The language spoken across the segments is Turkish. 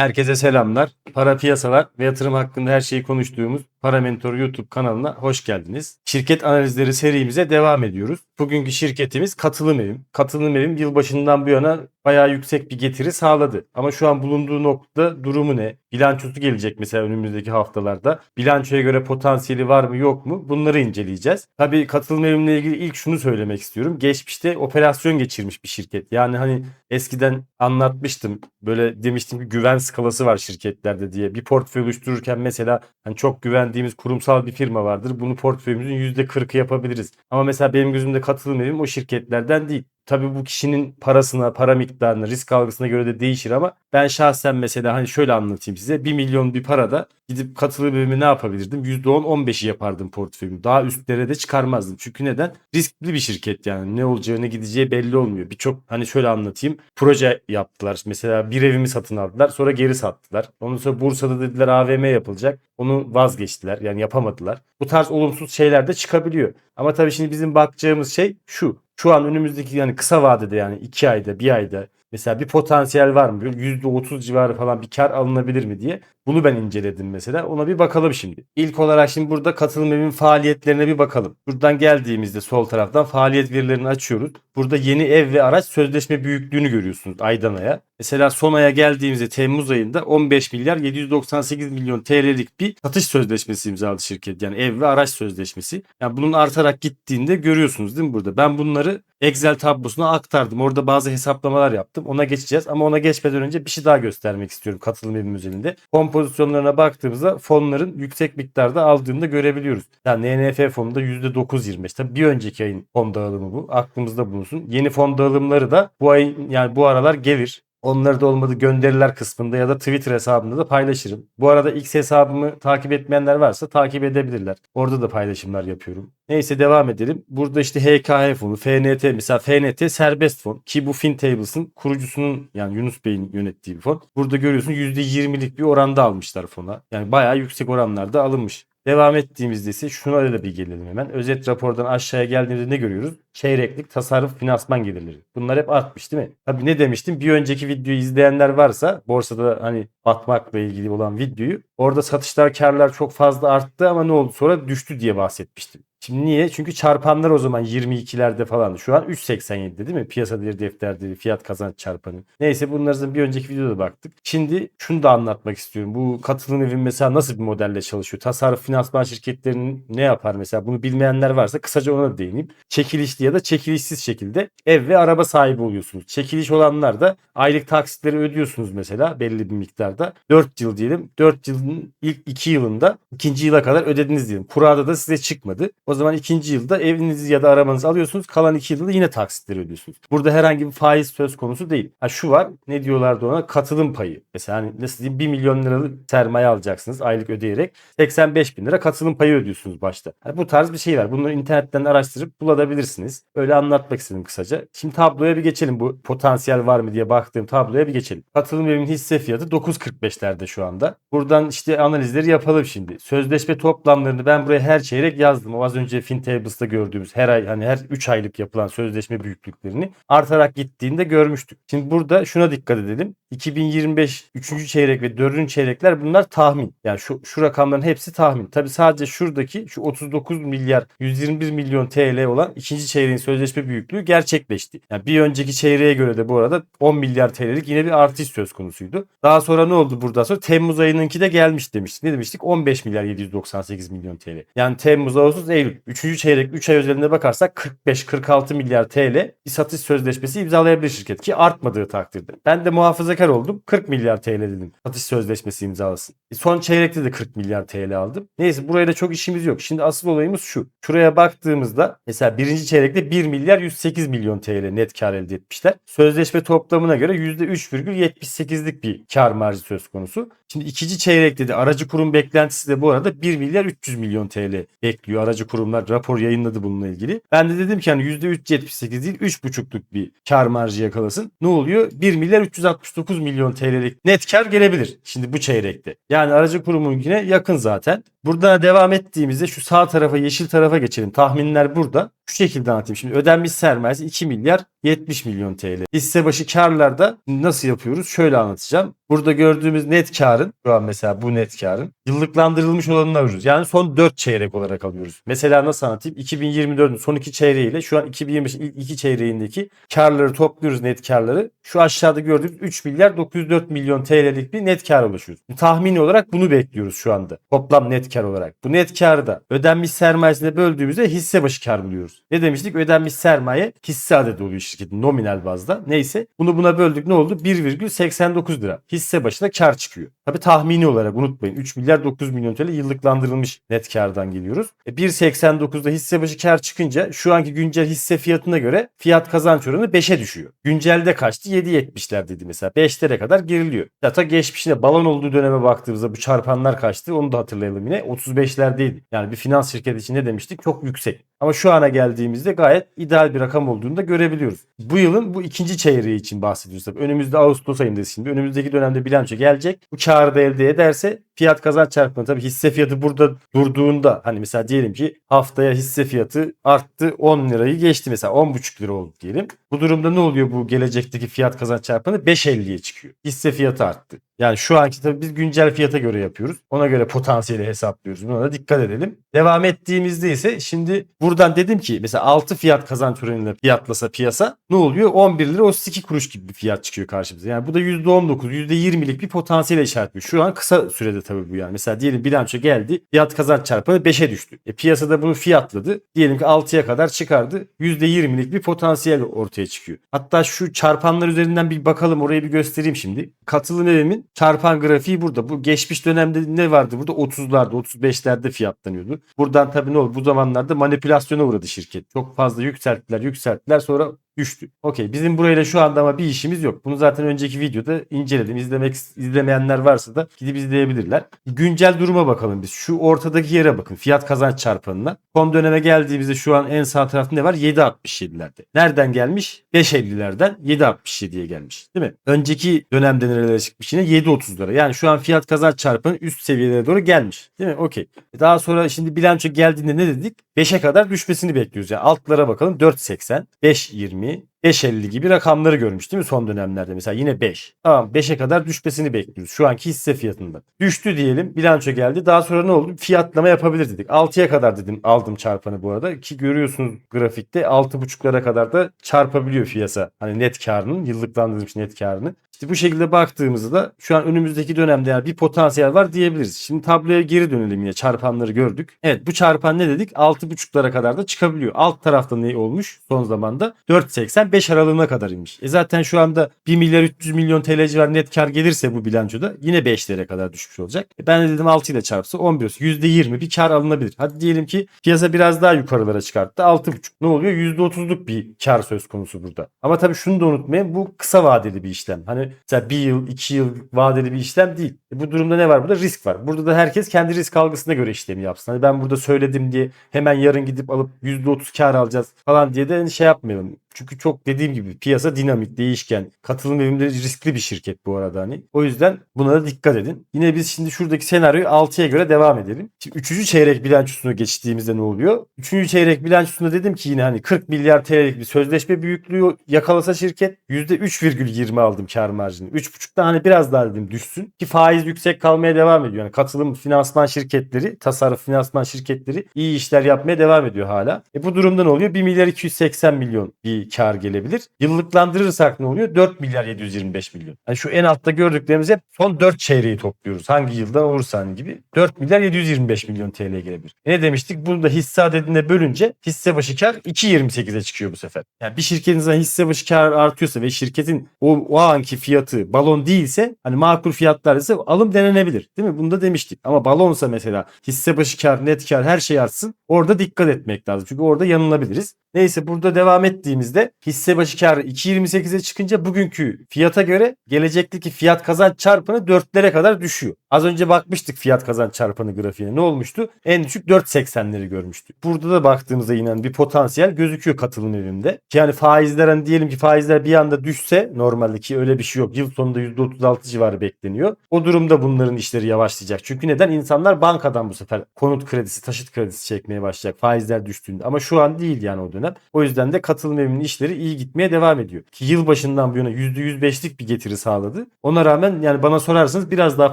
Herkese selamlar. Para piyasalar ve yatırım hakkında her şeyi konuştuğumuz Para Mentor YouTube kanalına hoş geldiniz. Şirket analizleri serimize devam ediyoruz. Bugünkü şirketimiz Katılım Evim. Katılım Evim yılbaşından bu yana bayağı yüksek bir getiri sağladı. Ama şu an bulunduğu noktada durumu ne? Bilançosu gelecek mesela önümüzdeki haftalarda. Bilançoya göre potansiyeli var mı yok mu? Bunları inceleyeceğiz. Tabii Katılım Evim'le ilgili ilk şunu söylemek istiyorum. Geçmişte operasyon geçirmiş bir şirket. Yani hani eskiden anlatmıştım. Böyle demiştim ki güven skalası var şirketlerde diye. Bir portföy oluştururken mesela hani çok güvendiğimiz kurumsal bir firma vardır. Bunu portföyümüzün %40'ı yapabiliriz. Ama mesela benim gözümde katılım evim o şirketlerden değil. Tabii bu kişinin parasına, para miktarına, risk algısına göre de değişir ama ben şahsen mesela hani şöyle anlatayım size. 1 milyon bir parada gidip katılım evimi ne yapabilirdim? %10-15'i yapardım portföyümü. Daha üstlere de çıkarmazdım. Çünkü neden? Riskli bir şirket yani. Ne olacağı ne gideceği belli olmuyor. Birçok hani şöyle anlatayım. Proje yaptılar. Mesela bir evimi satın aldılar. Sonra geri sattılar. Ondan sonra Bursa'da dediler AVM yapılacak. Onu vazgeçtiler. Yani yapamadılar. Bu tarz olumsuz şeyler de çıkabiliyor. Ama tabii şimdi bizim bakacağımız şey şu. Şu an önümüzdeki yani kısa vadede yani 2 ayda, bir ayda mesela bir potansiyel var mı? Böyle %30 civarı falan bir kar alınabilir mi diye. Bunu ben inceledim mesela. Ona bir bakalım şimdi. İlk olarak şimdi burada katılım evin faaliyetlerine bir bakalım. Buradan geldiğimizde sol taraftan faaliyet verilerini açıyoruz. Burada yeni ev ve araç sözleşme büyüklüğünü görüyorsunuz aydan aya. Mesela son aya geldiğimizde Temmuz ayında 15 milyar 798 milyon TL'lik bir satış sözleşmesi imzaladı şirket. Yani ev ve araç sözleşmesi. Yani bunun artarak gittiğinde görüyorsunuz değil mi burada? Ben bunları Excel tablosuna aktardım. Orada bazı hesaplamalar yaptım. Ona geçeceğiz ama ona geçmeden önce bir şey daha göstermek istiyorum katılım evim özelinde. Kompozisyonlarına baktığımızda fonların yüksek miktarda aldığını da görebiliyoruz. Yani NNF fonunda %9.25. Tabii bir önceki ayın fon dağılımı bu. Aklımızda bulunsun. Yeni fon dağılımları da bu ayın yani bu aralar gelir. Onları da olmadı gönderiler kısmında ya da Twitter hesabımda da paylaşırım. Bu arada X hesabımı takip etmeyenler varsa takip edebilirler. Orada da paylaşımlar yapıyorum. Neyse devam edelim. Burada işte HKH fonu, FNT mesela FNT serbest fon ki bu FinTables'ın kurucusunun yani Yunus Bey'in yönettiği bir fon. Burada görüyorsun %20'lik bir oranda almışlar fona. Yani bayağı yüksek oranlarda alınmış. Devam ettiğimizde ise şuna da bir gelelim hemen. Özet rapordan aşağıya geldiğimizde ne görüyoruz? Çeyreklik tasarruf finansman gelirleri. Bunlar hep artmış değil mi? Tabii ne demiştim? Bir önceki videoyu izleyenler varsa borsada hani batmakla ilgili olan videoyu orada satışlar karlar çok fazla arttı ama ne oldu sonra düştü diye bahsetmiştim. Şimdi niye? Çünkü çarpanlar o zaman 22'lerde falan. Şu an 3.87'de değil mi? Piyasa değeri defter değeri fiyat kazanç çarpanı. Neyse bunların bir önceki videoda baktık. Şimdi şunu da anlatmak istiyorum. Bu katılım evin mesela nasıl bir modelle çalışıyor? Tasarruf finansman şirketlerinin ne yapar mesela? Bunu bilmeyenler varsa kısaca ona da değineyim. Çekilişli ya da çekilişsiz şekilde ev ve araba sahibi oluyorsunuz. Çekiliş olanlar da aylık taksitleri ödüyorsunuz mesela belli bir miktarda. 4 yıl diyelim. 4 yılın ilk 2 yılında ikinci yıla kadar ödediniz diyelim. Kurada da size çıkmadı. O zaman ikinci yılda evinizi ya da arabanızı alıyorsunuz. Kalan iki yılda yine taksitleri ödüyorsunuz. Burada herhangi bir faiz söz konusu değil. Ha şu var ne diyorlardı ona katılım payı. Mesela hani nasıl diyeyim 1 milyon liralık sermaye alacaksınız aylık ödeyerek. 85 bin lira katılım payı ödüyorsunuz başta. Yani bu tarz bir şey var. Bunları internetten araştırıp bulabilirsiniz. Öyle anlatmak istedim kısaca. Şimdi tabloya bir geçelim. Bu potansiyel var mı diye baktığım tabloya bir geçelim. Katılım evinin hisse fiyatı 9.45'lerde şu anda. Buradan işte analizleri yapalım şimdi. Sözleşme toplamlarını ben buraya her çeyrek yazdım. O az önce FinTables'ta gördüğümüz her ay hani her 3 aylık yapılan sözleşme büyüklüklerini artarak gittiğinde görmüştük. Şimdi burada şuna dikkat edelim. 2025 3. çeyrek ve 4. çeyrekler bunlar tahmin. Yani şu, şu rakamların hepsi tahmin. Tabi sadece şuradaki şu 39 milyar 121 milyon TL olan ikinci çeyreğin sözleşme büyüklüğü gerçekleşti. Yani bir önceki çeyreğe göre de bu arada 10 milyar TL'lik yine bir artış söz konusuydu. Daha sonra ne oldu buradan sonra? Temmuz ayınınki de gelmiş demiştik. Ne demiştik? 15 milyar 798 milyon TL. Yani Temmuz, Ağustos, Eylül. 3. çeyrek 3 ay özelinde bakarsak 45-46 milyar TL bir satış sözleşmesi imzalayabilir şirket ki artmadığı takdirde. Ben de muhafazakar oldum. 40 milyar TL dedim. Satış sözleşmesi imzalasın. E, Son çeyrekte de 40 milyar TL aldım. Neyse buraya da çok işimiz yok. Şimdi asıl olayımız şu. Şuraya baktığımızda mesela birinci çeyrekte 1 milyar 108 milyon TL net kar elde etmişler. Sözleşme toplamına göre %3,78'lik bir kar marjı söz konusu. Şimdi ikinci çeyrekte de aracı kurum beklentisi de bu arada 1 milyar 300 milyon TL bekliyor. Aracı kurumlar rapor yayınladı bununla ilgili. Ben de dedim ki hani %3,78 değil 3,5'luk bir kar marjı yakalasın. Ne oluyor? 1 milyar 369 milyon TL'lik net kar gelebilir. Şimdi bu çeyrekte. Yani aracı kurumunkine yakın zaten. Burada devam ettiğimizde şu sağ tarafa yeşil tarafa geçelim. Tahminler burada. Şu şekilde anlatayım. Şimdi ödenmiş sermayesi 2 milyar 70 milyon TL. Hisse başı karlarda nasıl yapıyoruz? Şöyle anlatacağım. Burada gördüğümüz net karın şu an mesela bu net karın yıllıklandırılmış olanını alıyoruz. Yani son 4 çeyrek olarak alıyoruz. Mesela nasıl anlatayım? 2024'ün son 2 çeyreğiyle şu an 2025 ilk 2 çeyreğindeki karları topluyoruz net karları. Şu aşağıda gördüğümüz 3 milyar 904 milyon TL'lik bir net kar ulaşıyoruz. Tahmini olarak bunu bekliyoruz şu anda. Toplam net kar olarak. Bu net karı da ödenmiş sermayesine böldüğümüzde hisse başı kar buluyoruz. Ne demiştik? Ödenmiş sermaye hisse adedi oluyor şirketin nominal bazda. Neyse. Bunu buna böldük ne oldu? 1,89 lira. Hisse başına kar çıkıyor. Tabi tahmini olarak unutmayın. 3 milyar 900 milyon TL yıllıklandırılmış net kardan geliyoruz. E 1.89'da hisse başı kar çıkınca şu anki güncel hisse fiyatına göre fiyat kazanç oranı 5'e düşüyor. Güncelde kaçtı? 7.70'ler dedi mesela. 5'lere kadar geriliyor. Hatta geçmişinde balon olduğu döneme baktığımızda bu çarpanlar kaçtı? Onu da hatırlayalım yine. 35'lerdeydi. Yani bir finans şirketi için ne demiştik? Çok yüksek. Ama şu ana geldiğimizde gayet ideal bir rakam olduğunu da görebiliyoruz. Bu yılın bu ikinci çeyreği için bahsediyoruz. Tabii önümüzde Ağustos ayındayız şimdi. Önümüzdeki dönemde bilanço gelecek. Bu karı da elde ederse fiyat kazanç çarpımı tabii hisse fiyatı burada durduğunda hani mesela diyelim ki haftaya hisse fiyatı arttı 10 lirayı geçti mesela 10,5 lira oldu diyelim. Bu durumda ne oluyor bu gelecekteki fiyat kazanç çarpanı 5.50'ye çıkıyor. Hisse fiyatı arttı. Yani şu anki tabii biz güncel fiyata göre yapıyoruz. Ona göre potansiyeli hesaplıyoruz. Buna da dikkat edelim. Devam ettiğimizde ise şimdi buradan dedim ki mesela 6 fiyat kazanç oranıyla fiyatlasa piyasa ne oluyor? 11 lira 32 kuruş gibi bir fiyat çıkıyor karşımıza. Yani bu da %19, %20'lik bir potansiyel işaretliyor. Şu an kısa sürede tabii bu yani. Mesela diyelim bilanço geldi. Fiyat kazanç çarpanı 5'e düştü. E, piyasada bunu fiyatladı. Diyelim ki 6'ya kadar çıkardı. %20'lik bir potansiyel ortaya çıkıyor. Hatta şu çarpanlar üzerinden bir bakalım orayı bir göstereyim şimdi. Katılım evimin çarpan grafiği burada. Bu geçmiş dönemde ne vardı burada? 30'larda 35'lerde fiyatlanıyordu. Buradan tabii ne oldu? Bu zamanlarda manipülasyona uğradı şirket. Çok fazla yükselttiler yükselttiler sonra düştü. Okey bizim burayla şu anda ama bir işimiz yok. Bunu zaten önceki videoda inceledim. İzlemek izlemeyenler varsa da gidip izleyebilirler. Güncel duruma bakalım biz. Şu ortadaki yere bakın. Fiyat kazanç çarpanına. Son döneme geldiğimizde şu an en sağ tarafta ne var? 7.67'lerde. Nereden gelmiş? 5.50'lerden 7.67'ye gelmiş. Değil mi? Önceki dönemde nerelere çıkmış yine 7.30'lara. Yani şu an fiyat kazanç çarpanı üst seviyelere doğru gelmiş. Değil mi? Okey. Daha sonra şimdi bilanço geldiğinde ne dedik? 5'e kadar düşmesini bekliyoruz. Yani altlara bakalım 4.80, 5.20, 5.50 gibi rakamları görmüş değil mi son dönemlerde mesela yine 5. Tamam 5'e kadar düşmesini bekliyoruz şu anki hisse fiyatında. Düştü diyelim bilanço geldi daha sonra ne oldu? Fiyatlama yapabilir dedik. 6'ya kadar dedim aldım çarpanı bu arada ki görüyorsunuz grafikte 6.5'lara kadar da çarpabiliyor piyasa. Hani net karının yıllıklandırılmış net karını. İşte bu şekilde baktığımızda da şu an önümüzdeki dönemde yani bir potansiyel var diyebiliriz. Şimdi tabloya geri dönelim yine çarpanları gördük. Evet bu çarpan ne dedik? 6.5'lara kadar da çıkabiliyor. Alt tarafta ne olmuş son zamanda? 4.80 5 aralığına kadar inmiş. E zaten şu anda 1 milyar 300 milyon TL civarı net kar gelirse bu bilançoda yine 5'lere kadar düşmüş olacak. E ben de dedim 6 ile çarpsa 11 olsun. %20 bir kar alınabilir. Hadi diyelim ki piyasa biraz daha yukarılara çıkarttı. 6.5 ne oluyor? %30'luk bir kar söz konusu burada. Ama tabii şunu da unutmayın bu kısa vadeli bir işlem. Hani mesela bir yıl, iki yıl vadeli bir işlem değil. E bu durumda ne var burada? Risk var. Burada da herkes kendi risk algısına göre işlemi yapsın. Hani ben burada söyledim diye hemen yarın gidip alıp %30 kar alacağız falan diye de şey yapmayalım. Çünkü çok dediğim gibi piyasa dinamik, değişken. Katılım evimleri riskli bir şirket bu arada hani. O yüzden buna da dikkat edin. Yine biz şimdi şuradaki senaryoyu 6'ya göre devam edelim. Şimdi 3. çeyrek bilançosuna geçtiğimizde ne oluyor? 3. çeyrek bilançosunda dedim ki yine hani 40 milyar TL'lik bir sözleşme büyüklüğü yakalasa şirket %3,20 aldım kar marjını. 3,5'tan hani biraz daha dedim düşsün ki faiz yüksek kalmaya devam ediyor. Yani katılım finansman şirketleri, tasarruf finansman şirketleri iyi işler yapmaya devam ediyor hala. E bu durumda ne oluyor? 1 milyar 280 milyon bir kar gelebilir. Yıllıklandırırsak ne oluyor? 4 milyar 725 milyon. Yani şu en altta gördüklerimiz hep son 4 çeyreği topluyoruz. Hangi yılda olursa hani gibi. 4 milyar 725 milyon TL gelebilir. E ne demiştik? Bunu da hisse adedine bölünce hisse başı kar 2.28'e çıkıyor bu sefer. Yani bir şirketin hisse başı kar artıyorsa ve şirketin o, o anki fiyatı balon değilse hani makul fiyatlar ise alım denenebilir. Değil mi? Bunu da demiştik. Ama balonsa mesela hisse başı kar, net kar her şey artsın. Orada dikkat etmek lazım. Çünkü orada yanılabiliriz. Neyse burada devam ettiğimizde analizde hisse başı karı 2.28'e çıkınca bugünkü fiyata göre gelecekteki fiyat kazanç çarpanı 4'lere kadar düşüyor. Az önce bakmıştık fiyat kazanç çarpanı grafiğine. Ne olmuştu? En düşük 4.80'leri görmüştük. Burada da baktığımızda yine bir potansiyel gözüküyor katılım evimde. Yani faizler hani diyelim ki faizler bir anda düşse normalde ki öyle bir şey yok. Yıl sonunda %36 civarı bekleniyor. O durumda bunların işleri yavaşlayacak. Çünkü neden? İnsanlar bankadan bu sefer konut kredisi, taşıt kredisi çekmeye başlayacak faizler düştüğünde. Ama şu an değil yani o dönem. O yüzden de katılım evinin işleri iyi gitmeye devam ediyor. Ki yılbaşından bu yana %105'lik bir getiri sağladı. Ona rağmen yani bana sorarsanız biraz daha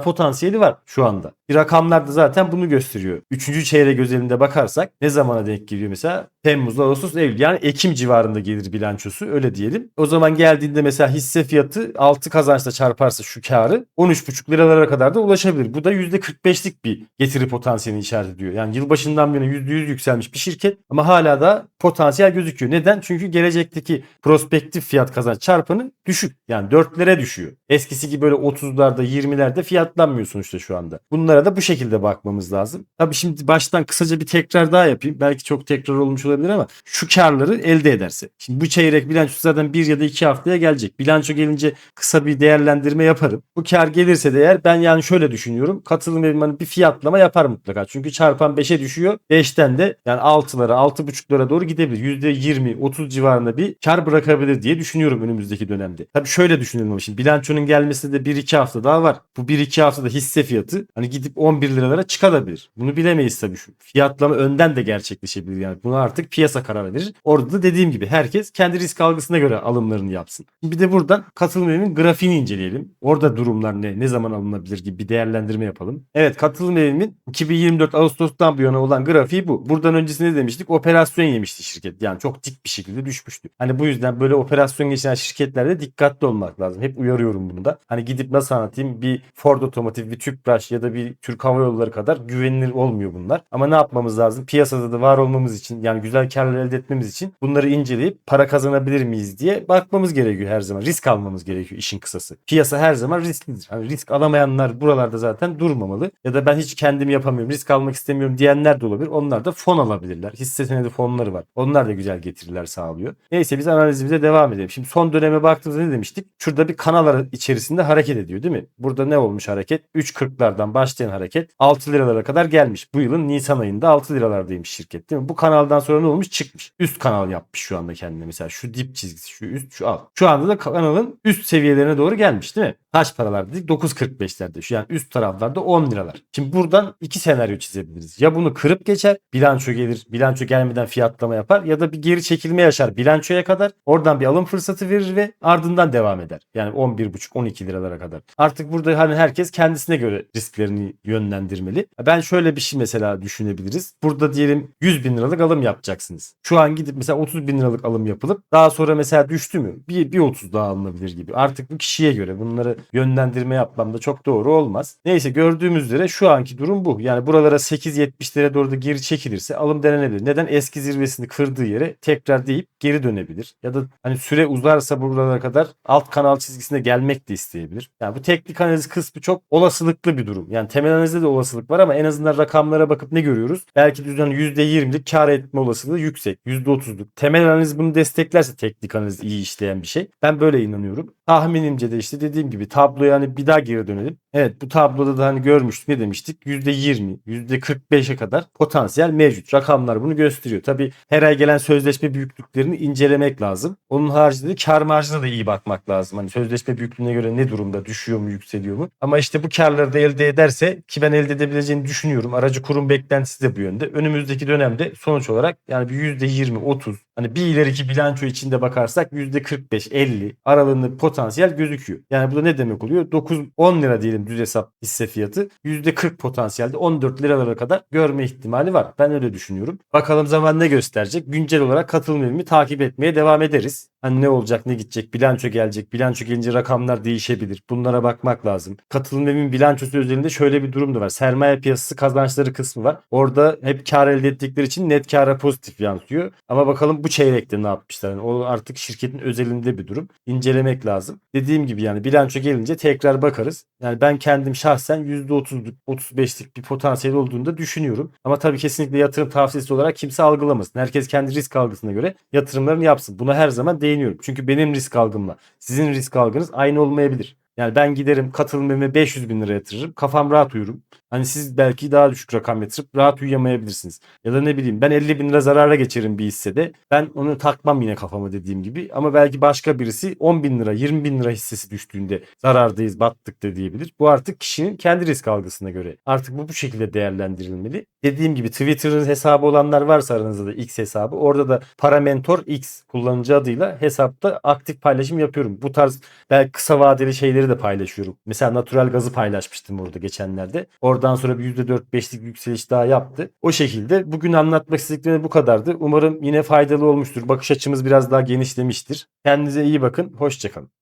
potansiyeli var şu anda. Bir rakamlar da zaten bunu gösteriyor. Üçüncü çeyrek özelinde bakarsak ne zamana denk geliyor mesela? Temmuz, Ağustos, Eylül yani Ekim civarında gelir bilançosu öyle diyelim. O zaman geldiğinde mesela hisse fiyatı 6 kazançla çarparsa şu karı 13,5 liralara kadar da ulaşabilir. Bu da %45'lik bir getiri potansiyelini işaret ediyor. Yani yılbaşından beri %100 yükselmiş bir şirket ama hala da potansiyel gözüküyor. Neden? Çünkü gelecekteki prospektif fiyat kazanç çarpanı düşük. Yani 4'lere düşüyor. Eskisi gibi böyle 30'larda 20'lerde fiyatlanmıyor sonuçta şu anda. Bunlara da bu şekilde bakmamız lazım. Tabii şimdi baştan kısaca bir tekrar daha yapayım. Belki çok tekrar olmuş olabilir ama şu karları elde ederse. Şimdi bu çeyrek bilançosu zaten bir ya da iki haftaya gelecek. Bilanço gelince kısa bir değerlendirme yaparım. Bu kar gelirse de eğer ben yani şöyle düşünüyorum. Katılım evim bir fiyatlama yapar mutlaka. Çünkü çarpan 5'e düşüyor. 5'ten de yani 6'lara 6.5'lara doğru gidebilir. %20 30 civarında bir kar bırakabilir diye düşünüyorum önümüzdeki dönemde. Tabii şöyle düşünelim şimdi bilançonun gelmesine de 1-2 hafta daha var. Bu 1-2 haftada hisse fiyatı hani gidip 11 liralara çıkabilir. Bunu bilemeyiz tabii şu. Fiyatlama önden de gerçekleşebilir yani. Buna artık piyasa karar verir. Orada da dediğim gibi herkes kendi risk algısına göre alımlarını yapsın. Bir de buradan katılım evinin grafiğini inceleyelim. Orada durumlar ne? Ne zaman alınabilir gibi bir değerlendirme yapalım. Evet katılım evimin 2024 Ağustos'tan bu yana olan grafiği bu. Buradan öncesinde demiştik operasyon yemişti şirket. Yani çok dik bir şekilde düşmüştü. Hani bu yüzden böyle operasyon geçiren şirketlerde dikkatli olmak lazım. Hep uyarıyorum bunu da. Hani gidip nasıl anlatayım bir Ford Otomotiv, bir Tüpraş ya da bir Türk Hava Yolları kadar güvenilir olmuyor bunlar. Ama ne yapmamız lazım? Piyasada da var olmamız için yani güzel karlar elde etmemiz için bunları inceleyip para kazanabilir miyiz diye bakmamız gerekiyor her zaman. Risk almamız gerekiyor işin kısası. Piyasa her zaman risklidir. Hani risk alamayanlar buralarda zaten durmamalı. Ya da ben hiç kendim yapamıyorum, risk almak istemiyorum diyenler de olabilir. Onlar da fon alabilirler. Hisse senedi fonları var. Onlar da güzel getiriler sağlıyor. Neyse biz analizimize devam edelim. Şimdi son döneme baktığımızda ne demiştik? Şurada bir kanal içerisinde hareket ediyor değil mi? Burada ne olmuş hareket? 3.40'lardan başlayan hareket 6 liralara kadar gelmiş. Bu yılın Nisan ayında 6 liralardaymış şirket değil mi? Bu kanaldan sonra ne olmuş? Çıkmış. Üst kanal yapmış şu anda kendine. Mesela şu dip çizgisi, şu üst, şu alt. Şu anda da kanalın üst seviyelerine doğru gelmiş değil mi? Kaç paralar dedik? 9.45'lerde. Şu yani üst taraflarda 10 liralar. Şimdi buradan iki senaryo çizebiliriz. Ya bunu kırıp geçer, bilanço gelir, bilanço gelmeden fiyatlama yapar ya da bir geri çekilme yaşar bilançoya kadar. Oradan bir alım fırsatı verir ve ardından devam eder. Yani 11.5-12 liralara kadar. Artık burada hani herkes kendisine göre risklerini yönlendirmeli. Ben şöyle bir şey mesela düşünebiliriz. Burada diyelim 100 bin liralık alım yapacaksınız. Şu an gidip mesela 30 bin liralık alım yapılıp daha sonra mesela düştü mü? Bir, bir 30 daha alınabilir gibi. Artık bu kişiye göre bunları yönlendirme yapmam da çok doğru olmaz. Neyse gördüğümüz üzere şu anki durum bu. Yani buralara 8.70'lere doğru da geri çekilirse alım denenebilir. Neden? Eski zirvesini kırdığı yere tekrar deyip geri dönebilir. Ya da hani süre uzarsa buralara kadar alt kanal çizgisine gelmek de isteyebilir. Yani bu teknik analiz kısmı çok olasılıklı bir durum. Yani temel analizde de olasılık var ama en azından rakamlara bakıp ne görüyoruz? Belki düzen %20'lik kar etme olasılığı yüksek. %30'luk. Temel analiz bunu desteklerse teknik analiz iyi işleyen bir şey. Ben böyle inanıyorum. Tahminimce de işte dediğim gibi tabloya hani bir daha geri dönelim. Evet bu tabloda da hani görmüştük ne demiştik? %20, %45'e kadar potansiyel mevcut. Rakamlar bunu gösteriyor. Tabi her ay gelen sözleşme büyüklüklerini incelemek lazım. Onun haricinde de kar marjına da iyi bakmak lazım. Hani sözleşme büyüklüğüne göre ne durumda? Düşüyor mu, yükseliyor mu? Ama işte bu karları da elde ederse ki ben elde edebileceğini düşünüyorum. Aracı kurum beklentisi de bu yönde. Önümüzdeki dönemde sonuç olarak yani bir %20, 30 hani bir ileriki bilanço içinde bakarsak %45, 50 aralığında potansiyel gözüküyor. Yani bu da ne demek oluyor? 9, 10 lira diyelim düz hesap hisse fiyatı. %40 potansiyelde 14 liralara kadar görme ihtimali var. Ben öyle düşünüyorum. Bakalım zaman ne gösterecek? Güncel olarak katılım evimi takip etmeye devam ederiz. Hani ne olacak ne gidecek bilanço gelecek bilanço gelince rakamlar değişebilir bunlara bakmak lazım. Katılım evin bilançosu özelinde şöyle bir durum da var sermaye piyasası kazançları kısmı var orada hep kar elde ettikleri için net kara pozitif yansıyor ama bakalım bu bu çeyrekte ne yapmışlar? Yani o artık şirketin özelinde bir durum. İncelemek lazım. Dediğim gibi yani bilanço gelince tekrar bakarız. Yani ben kendim şahsen %30'luk 35'lik bir potansiyel olduğunu da düşünüyorum. Ama tabii kesinlikle yatırım tavsiyesi olarak kimse algılamasın. Herkes kendi risk algısına göre yatırımlarını yapsın. Buna her zaman değiniyorum. Çünkü benim risk algımla sizin risk algınız aynı olmayabilir. Yani ben giderim katılımımı 500 bin lira yatırırım. Kafam rahat uyurum. Hani siz belki daha düşük rakam yatırıp rahat uyuyamayabilirsiniz. Ya da ne bileyim ben 50 bin lira zarara geçerim bir hissede. Ben onu takmam yine kafama dediğim gibi. Ama belki başka birisi 10 bin lira 20 bin lira hissesi düştüğünde zarardayız battık da diyebilir. Bu artık kişinin kendi risk algısına göre. Artık bu bu şekilde değerlendirilmeli. Dediğim gibi Twitter'ın hesabı olanlar varsa aranızda da X hesabı. Orada da Paramentor X kullanıcı adıyla hesapta aktif paylaşım yapıyorum. Bu tarz belki kısa vadeli şeyleri de paylaşıyorum. Mesela natural gazı paylaşmıştım orada geçenlerde. Oradan sonra bir %4-5'lik yükseliş daha yaptı. O şekilde bugün anlatmak istediklerim bu kadardı. Umarım yine faydalı olmuştur. Bakış açımız biraz daha genişlemiştir. Kendinize iyi bakın. Hoşçakalın.